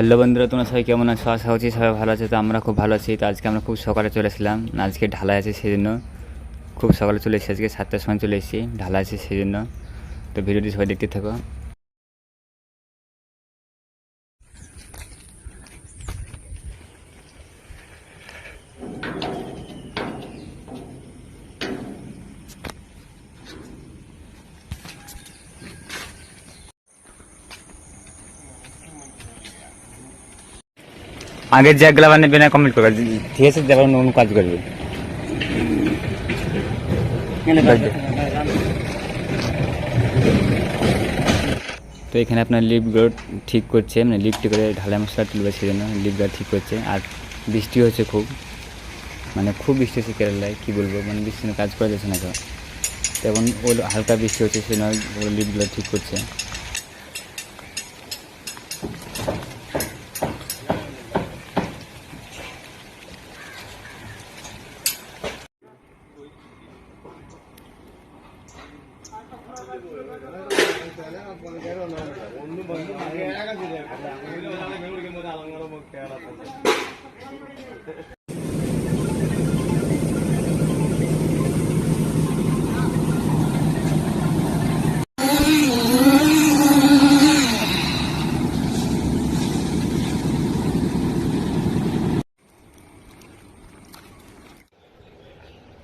Hello বন্ধুরা, তোমরা সবাই কেমন আছো? আশা করছি সবাই ভালো আছে, তো আমরা খুব ভালো আছি। তো আজকে আমরা খুব সকালে চলে এসেছিলাম। আজকে ঢালাই আছে সেই জন্য খুব সকালে চলে এসেছি, আজকে সাতটার সময় চলে এসেছি। ঢালাই আছে সেই জন্য তো ভিডিওটি সবাই দেখতে থাকো। আগের জায়গাগুলো বানিয়ে বেনা কমপ্লিট করবে ঠিক আছে অন্য কাজ করবে। তো এখানে আপনার লিফটগুলো ঠিক করছে মানে লিফট করে ঢালাই মশলা তুলবে সেই জন্য লিফটগুলো ঠিক করছে। আর বৃষ্টি হচ্ছে খুব মানে খুব বৃষ্টি হচ্ছে কেরালায় কী বলব মানে বৃষ্টি কাজ করা যাচ্ছে না তো তো এখন ওগুলো হালকা বৃষ্টি হচ্ছে সেই জন্য ওগুলো লিফটগুলো ঠিক করছে।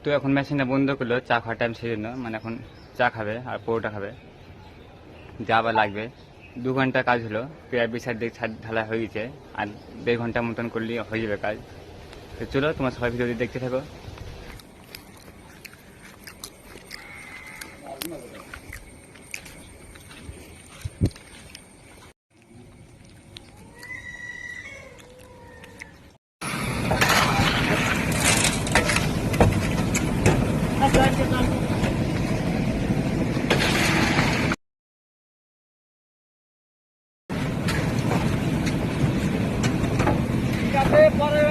তো এখন মেশিনটা বন্ধ করল চা খাওয়ার টাইম সেই জন্য মানে এখন চা খাবে আর পরোটা খাবে। যা আবার লাগবে। দু ঘণ্টা কাজ হলো প্রায় বিশ দিক ছাদ ঢালা হয়ে গেছে। আর দেড় ঘণ্টা মতন করলে হয়ে যাবে কাজ। তো চলো, তোমার সবাই ভিডিও দেখতে থাকো। পরে